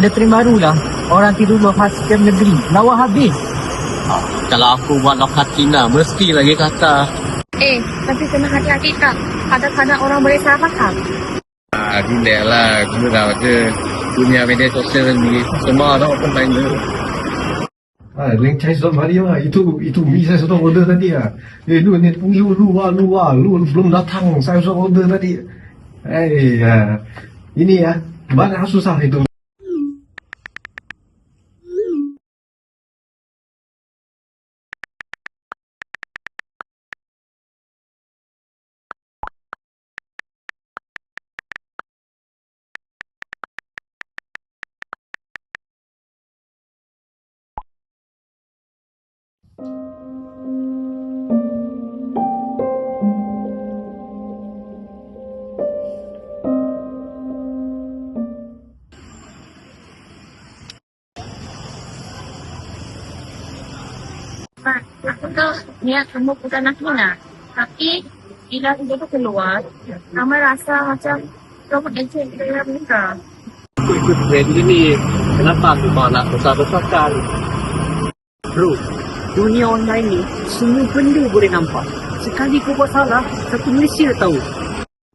ada trend baru lah. Orang tidur lokasikan negeri. Lawa habis. Kalau aku buat lokatina, mesti lagi kata. Eh, tapi kena hati-hati tak? Kadang-kadang orang boleh salah faham. Ah, relax lah. Kena tahu je. Dunia media sosial ni, semua orang open minded. Ah, link cari soal Maria lah. Itu itu mi saya sudah order tadi ah. Eh lu ni lu lu ah lu ah lu belum datang. Saya sudah order tadi. Eh ya. Ini ya. Mana susah itu. Niat kamu bukan nak hina. Tapi, bila dia tu keluar, kamu rasa macam kamu ejek dia muka. Aku ikut trend ini. Kenapa aku malah nak besar-besarkan? Bro, dunia online ni semua benda boleh nampak. Sekali kau buat salah, satu Malaysia tahu.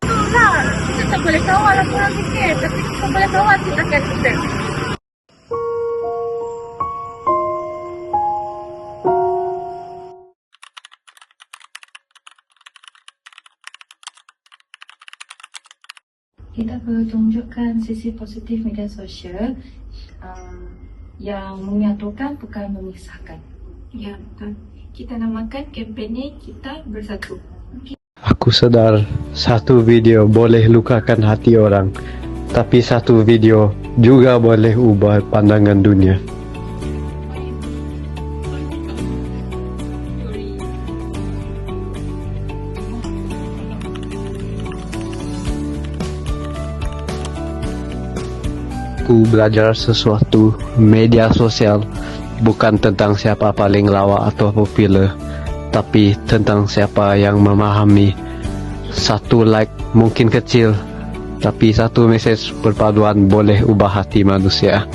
Tak, kita tak boleh kawal apa orang fikir. Tapi kita boleh kawal tindakan kita. kita perlu tunjukkan sisi positif media sosial uh, yang menyatukan bukan memisahkan. Ya, betul. Kita namakan kempen ni Kita Bersatu. Aku sedar satu video boleh lukakan hati orang, tapi satu video juga boleh ubah pandangan dunia. Aku belajar sesuatu media sosial bukan tentang siapa paling lawa atau popular tapi tentang siapa yang memahami satu like mungkin kecil tapi satu message perpaduan boleh ubah hati manusia